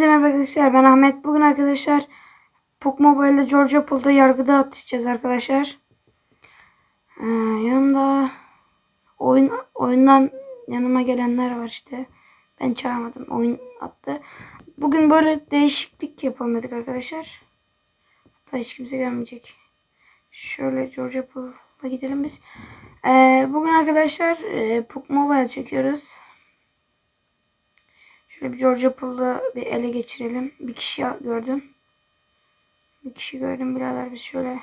Hepinize merhaba arkadaşlar. Ben Ahmet. Bugün arkadaşlar Pok Mobile'de Georgia Pool'da yargıda atacağız arkadaşlar. Ee, yanımda oyun oyundan yanıma gelenler var işte. Ben çağırmadım. Oyun attı. Bugün böyle değişiklik yapalım dedik arkadaşlar. Hatta hiç kimse gelmeyecek. Şöyle Georgia Pool'a gidelim biz. Ee, bugün arkadaşlar e, Pok Mobile çekiyoruz. Şöyle bir Georgia Pool'da bir ele geçirelim. Bir kişi gördüm. Bir kişi gördüm birader biz şöyle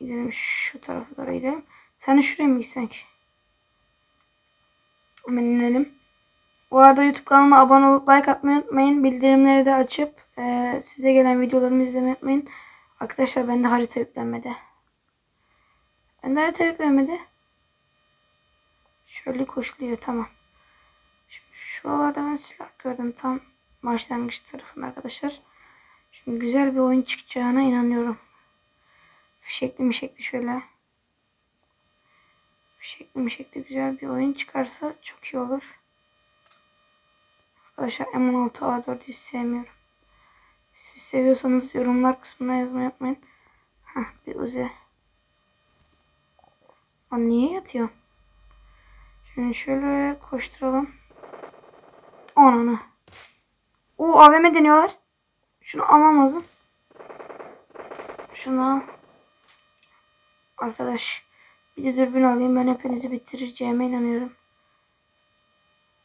gidelim şu tarafa doğru gidelim. Sen de şuraya mı gitsen ki? Hemen inelim. Bu arada YouTube kanalıma abone olup like atmayı unutmayın. Bildirimleri de açıp e, size gelen videolarımı izlemeyi unutmayın. Arkadaşlar bende harita yüklenmedi. Bende harita yüklenmedi. Şöyle koşuluyor tamam. Şuralarda ben silah gördüm tam başlangıç tarafında arkadaşlar. Şimdi güzel bir oyun çıkacağına inanıyorum. Fişekli mişekli şöyle. Fişekli mişekli güzel bir oyun çıkarsa çok iyi olur. Arkadaşlar M16 A4 hiç sevmiyorum. Siz seviyorsanız yorumlar kısmına yazmayı unutmayın. Hah bir uze. Lan niye yatıyor? Şimdi şöyle koşturalım. Ananı. O AVM deniyorlar. Şunu almam lazım. Şunu al. Arkadaş. Bir de dürbün alayım. Ben hepinizi bitireceğime inanıyorum.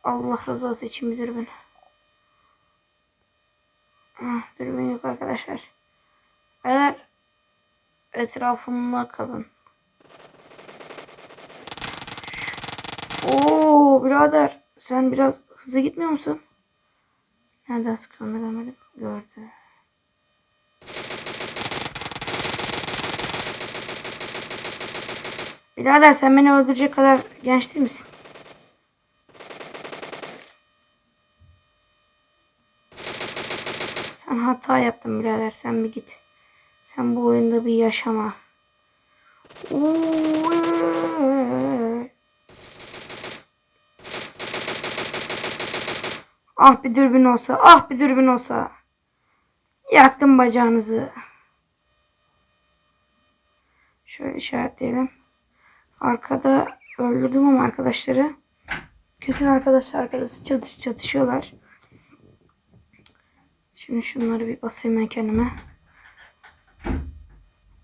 Allah rızası için bir dürbün. Ah, dürbün yok arkadaşlar. Beyler etrafımda kalın. Oo birader sen biraz hızlı gitmiyor musun? Nereden sıkıldığını görmedim. Gördü. Birader sen beni öldürecek kadar genç değil misin? Sen hata yaptın birader. Sen bir git. Sen bu oyunda bir yaşama. Oo, Ah bir dürbün olsa. Ah bir dürbün olsa. Yaktım bacağınızı. Şöyle işaretleyelim. Arkada öldürdüm ama arkadaşları. Kesin arkadaşlar arkadaşı çatış çatışıyorlar. Şimdi şunları bir basayım ben kendime.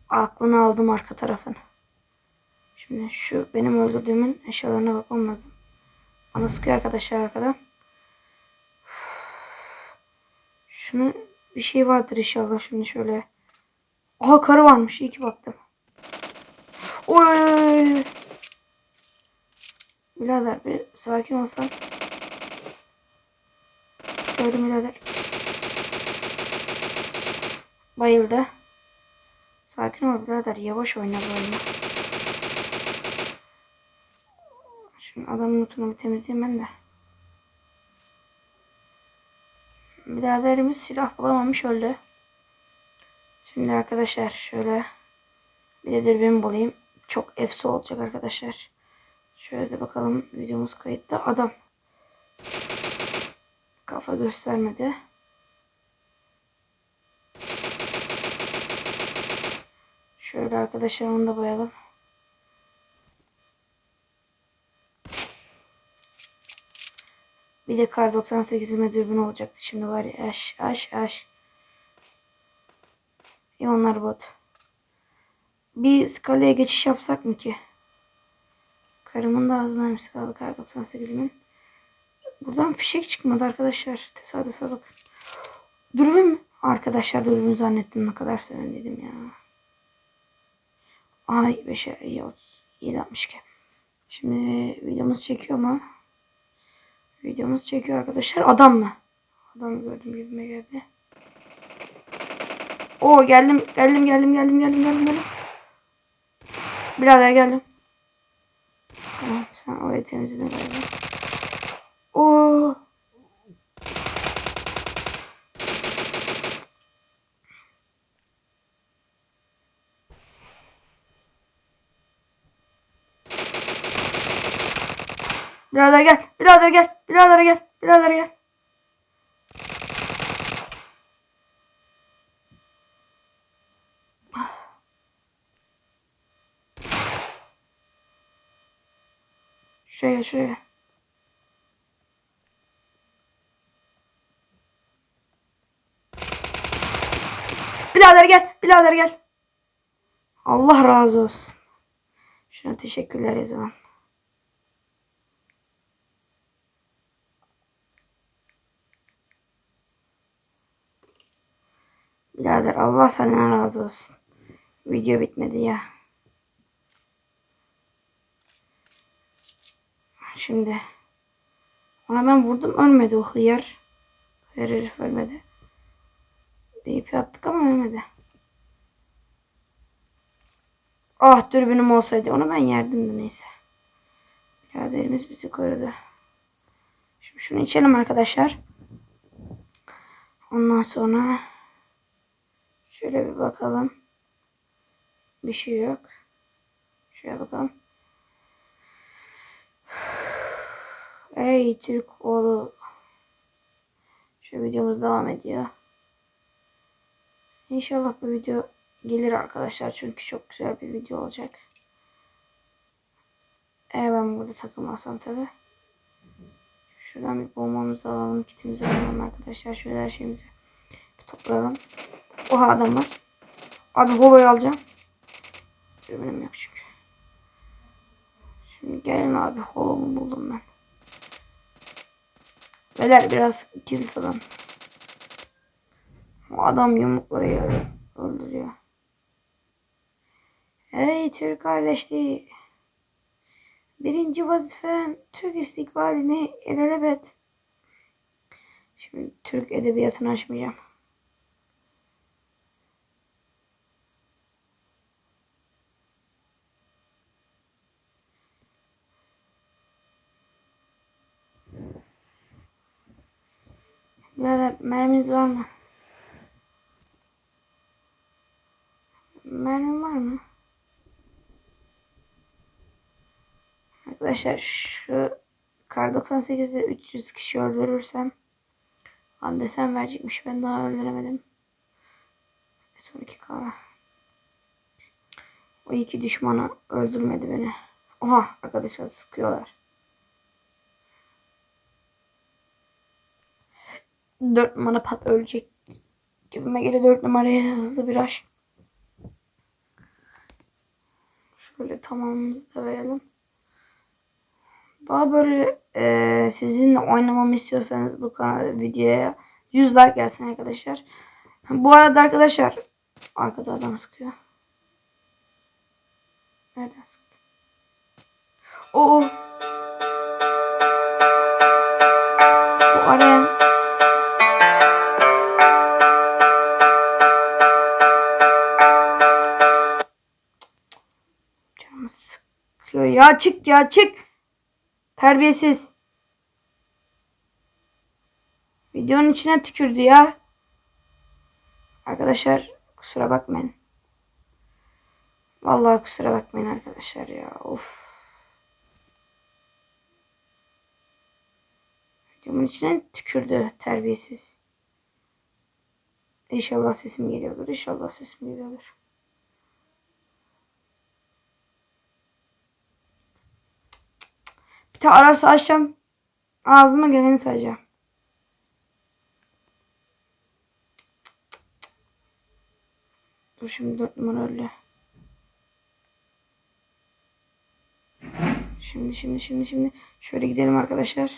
Aklını aldım arka tarafın. Şimdi şu benim öldürdüğümün eşyalarına bakmam lazım. Bana sıkıyor arkadaşlar arkadan. Şunu bir şey vardır inşallah şimdi şöyle. Aha karı varmış. İyi ki baktım. Oy. Birader bir sakin olsan. Gördüm birader. Bayıldı. Sakin ol birader. Yavaş oyna bu oyunu. Şimdi adamın notunu bir temizleyeyim ben de. Biraderimiz silah bulamamış öldü. Şimdi arkadaşlar şöyle bir de dürbün bulayım. Çok efsi olacak arkadaşlar. Şöyle de bakalım videomuz kayıtta. Adam. Kafa göstermedi. Şöyle arkadaşlar onu da boyayalım. Bir de kar 98'ime dürbün olacaktı. Şimdi var ya aş aş aş. İyi onlar bot. Bir skalaya geçiş yapsak mı ki? Karımın da az mermisi kaldı kar 98'imin. Buradan fişek çıkmadı arkadaşlar. Tesadüfe bak. Dürbün mü? Arkadaşlar dürbün zannettim ne kadar sevindim ya. Ay 5'e iyi 7.62. Şimdi videomuz çekiyor mu? Videomuz çekiyor arkadaşlar. Adam mı? Adam gördüm gibime geldi. Oo geldim geldim geldim geldim geldim geldim geldim. Birader geldim. Tamam sen orayı temizledin. Birader gel. Birader gel. Birader gel. Birader gel. Şuraya şuraya. Birader gel. Birader gel. Allah razı olsun. Şuna teşekkürler yazalım. Birader Allah senden razı olsun. Video bitmedi ya. Şimdi ona ben vurdum ölmedi o hıyar. Hıyar herif ölmedi. Deyip yaptık ama ölmedi. Ah dürbünüm olsaydı onu ben yerdim de neyse. Biraderimiz bizi korudu. Şimdi şunu içelim arkadaşlar. Ondan sonra şöyle bir bakalım. Bir şey yok. Şuraya bakalım. Ey Türk oğlu. Şu videomuz devam ediyor. İnşallah bu video gelir arkadaşlar. Çünkü çok güzel bir video olacak. Eğer ben burada takılmazsam tabi. Şuradan bir bombamızı alalım. Kitimizi alalım arkadaşlar. Şöyle her şeyimizi bir toplayalım. Oha adam. Abi holoyu alacağım. Dürbünüm yok çünkü. Şimdi gelin abi holomu buldum ben. Beyler biraz kill salın. O adam yumrukları yiyor. Öldürüyor. Ey Türk kardeşliği. Birinci vazifen Türk istikbalini ilelebet. Şimdi Türk edebiyatını açmayacağım. Birader merminiz var mı? Mermin var mı? Arkadaşlar şu kar 98'de 300 kişi öldürürsem Lan desem verecekmiş ben daha öldüremedim. Son iki kala. O iki düşmanı öldürmedi beni. Oha arkadaşlar sıkıyorlar. Dört numara pat ölecek. Gibime göre dört numaraya hızlı bir aş. Şöyle tamamımızı da verelim. Daha böyle e, sizinle oynamamı istiyorsanız bu kanal videoya 100 like gelsin arkadaşlar. Bu arada arkadaşlar arkada adam sıkıyor. Nereden sıktı? Oo. Bu arayan sıkıyor ya çık ya çık. Terbiyesiz. Videonun içine tükürdü ya. Arkadaşlar kusura bakmayın. Vallahi kusura bakmayın arkadaşlar ya. Of. Videomun içine tükürdü terbiyesiz. İnşallah sesim geliyordur. İnşallah sesim geliyordur. Bir tane ararsa açacağım. Ağzıma geleni sayacağım. Dur şimdi dört numara öyle. Şimdi şimdi şimdi şimdi şöyle gidelim arkadaşlar.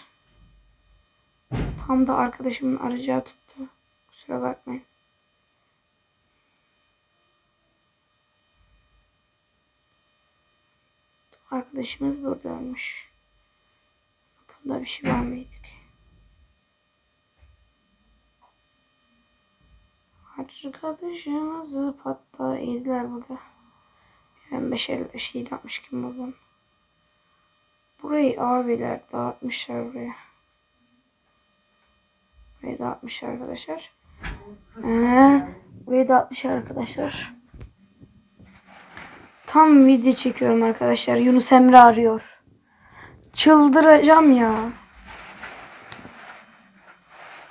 Tam da arkadaşımın aracağı tuttu. Kusura bakmayın. Arkadaşımız burada ölmüş. Bunda bir şey var mıydı ki? Arkadaşımızı patla yediler burada. Ben 5 55 7 60 kim buldum. Burayı abiler dağıtmışlar buraya. Burayı dağıtmışlar arkadaşlar. Ee, burayı dağıtmışlar arkadaşlar. Tam video çekiyorum arkadaşlar. Yunus Emre arıyor. Çıldıracağım ya.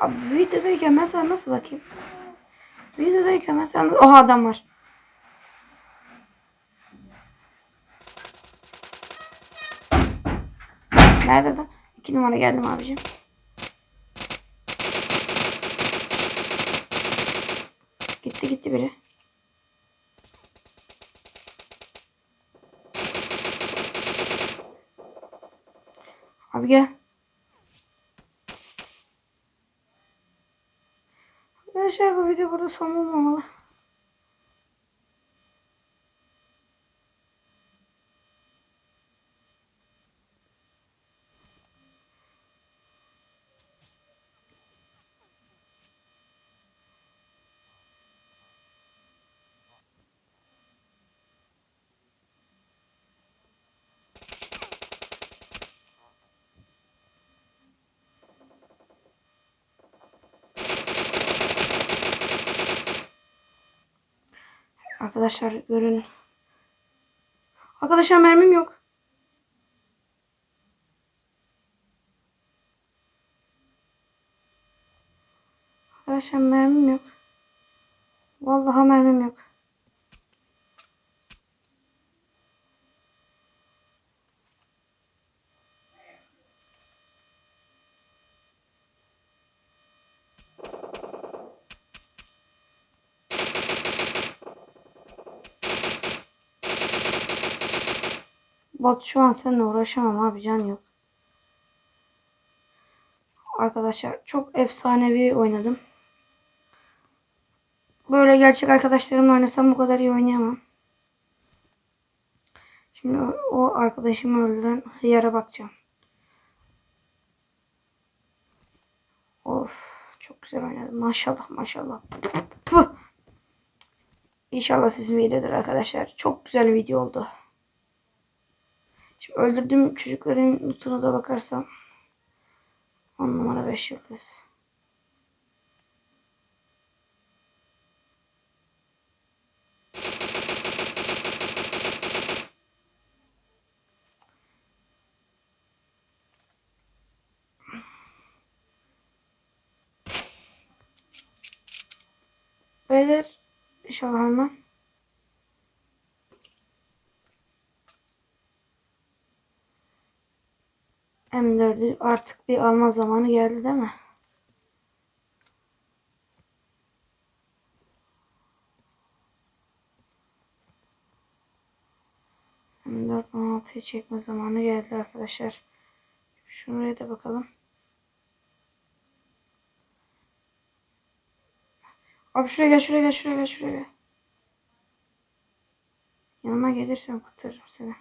Abi videodayken sana nasıl bakayım? Videodayken ben sana... Oha adam var. Nerede de? 2 numara geldim abicim. Gitti gitti biri. Abi. Arkadaşlar bu video burada son olmamalı. Arkadaşlar görün. Arkadaşlar mermim yok. Arkadaşlar mermim yok. Vallahi mermim yok. Bot şu an seninle uğraşamam abi can yok. Arkadaşlar çok efsanevi oynadım. Böyle gerçek arkadaşlarımla oynasam bu kadar iyi oynayamam. Şimdi o, arkadaşımı öldüren hıyara bakacağım. Of çok güzel oynadım. Maşallah maşallah. Puh. İnşallah sizin videodur arkadaşlar. Çok güzel video oldu. Şimdi öldürdüğüm çocukların lootuna da bakarsam 10 numara 5 yıldız. Beyler inşallah hemen. M4'ü artık bir alma zamanı geldi değil mi? M4 16'yı çekme zamanı geldi arkadaşlar. Şuraya da bakalım. Abi şuraya gel şuraya gel şuraya gel şuraya gel. Yanıma gelirsen kurtarırım seni.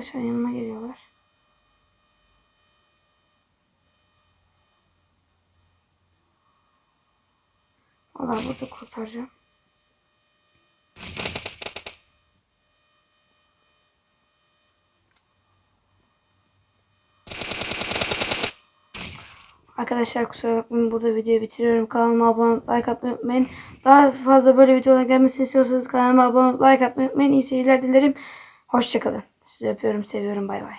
Arkadaşlar yanıma geliyorlar. Valla burada kurtaracağım. Arkadaşlar kusura bakmayın burada videoyu bitiriyorum. Kanalıma abone olup like atmayı unutmayın. Daha fazla böyle videolar gelmesini istiyorsanız kanalıma abone olup like atmayı unutmayın. İyi seyirler dilerim. Hoşçakalın. Sizi öpüyorum, seviyorum. Bay bay.